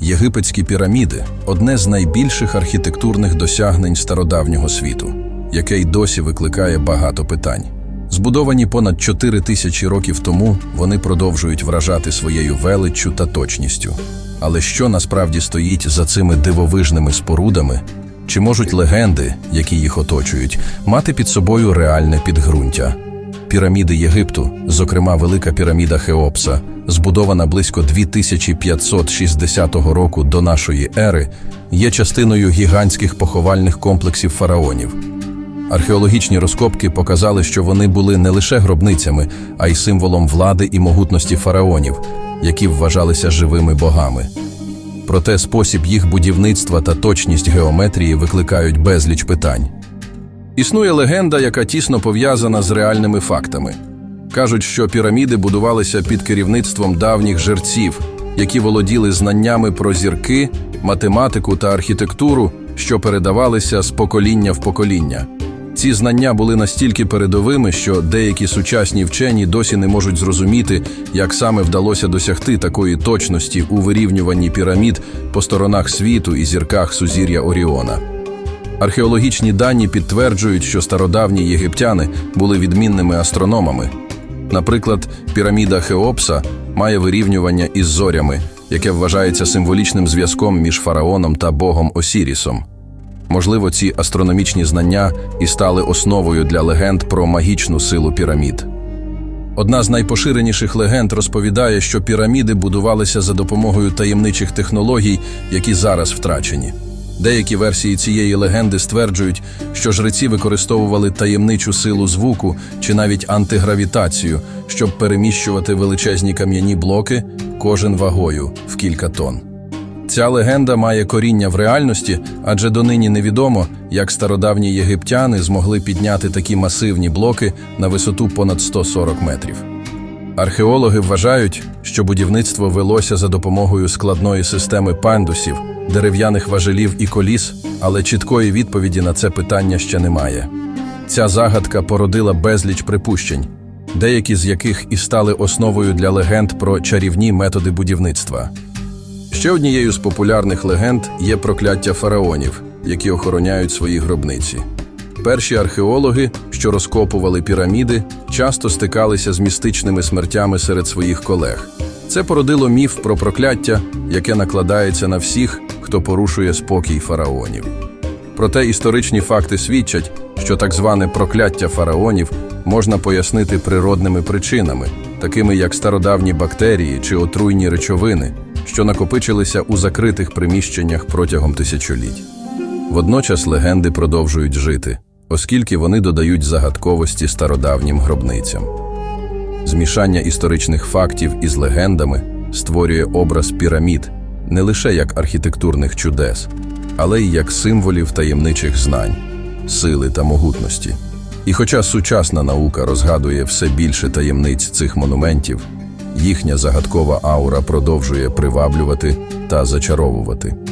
Єгипетські піраміди одне з найбільших архітектурних досягнень стародавнього світу, яке й досі викликає багато питань. Збудовані понад 4 тисячі років тому, вони продовжують вражати своєю величчю та точністю. Але що насправді стоїть за цими дивовижними спорудами? Чи можуть легенди, які їх оточують, мати під собою реальне підґрунтя? Піраміди Єгипту, зокрема Велика піраміда Хеопса, збудована близько 2560 року до нашої ери, є частиною гігантських поховальних комплексів фараонів. Археологічні розкопки показали, що вони були не лише гробницями, а й символом влади і могутності фараонів, які вважалися живими богами. Проте спосіб їх будівництва та точність геометрії викликають безліч питань. Існує легенда, яка тісно пов'язана з реальними фактами. Кажуть, що піраміди будувалися під керівництвом давніх жерців, які володіли знаннями про зірки, математику та архітектуру, що передавалися з покоління в покоління. Ці знання були настільки передовими, що деякі сучасні вчені досі не можуть зрозуміти, як саме вдалося досягти такої точності у вирівнюванні пірамід по сторонах світу і зірках сузір'я Оріона. Археологічні дані підтверджують, що стародавні єгиптяни були відмінними астрономами. Наприклад, піраміда Хеопса має вирівнювання із зорями, яке вважається символічним зв'язком між фараоном та богом Осірісом. Можливо, ці астрономічні знання і стали основою для легенд про магічну силу пірамід. Одна з найпоширеніших легенд розповідає, що піраміди будувалися за допомогою таємничих технологій, які зараз втрачені. Деякі версії цієї легенди стверджують, що жреці використовували таємничу силу звуку чи навіть антигравітацію, щоб переміщувати величезні кам'яні блоки, кожен вагою в кілька тонн. Ця легенда має коріння в реальності, адже донині невідомо, як стародавні єгиптяни змогли підняти такі масивні блоки на висоту понад 140 метрів. Археологи вважають, що будівництво велося за допомогою складної системи пандусів, дерев'яних важелів і коліс, але чіткої відповіді на це питання ще немає. Ця загадка породила безліч припущень, деякі з яких і стали основою для легенд про чарівні методи будівництва. Ще однією з популярних легенд є прокляття фараонів, які охороняють свої гробниці. Перші археологи, що розкопували піраміди, часто стикалися з містичними смертями серед своїх колег. Це породило міф про прокляття, яке накладається на всіх, хто порушує спокій фараонів. Проте історичні факти свідчать, що так зване прокляття фараонів можна пояснити природними причинами, такими як стародавні бактерії чи отруйні речовини, що накопичилися у закритих приміщеннях протягом тисячоліть. Водночас легенди продовжують жити, оскільки вони додають загадковості стародавнім гробницям. Змішання історичних фактів із легендами створює образ пірамід не лише як архітектурних чудес, але й як символів таємничих знань, сили та могутності. І хоча сучасна наука розгадує все більше таємниць цих монументів, їхня загадкова аура продовжує приваблювати та зачаровувати.